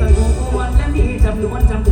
สรุปวันและมีจำนวนจำ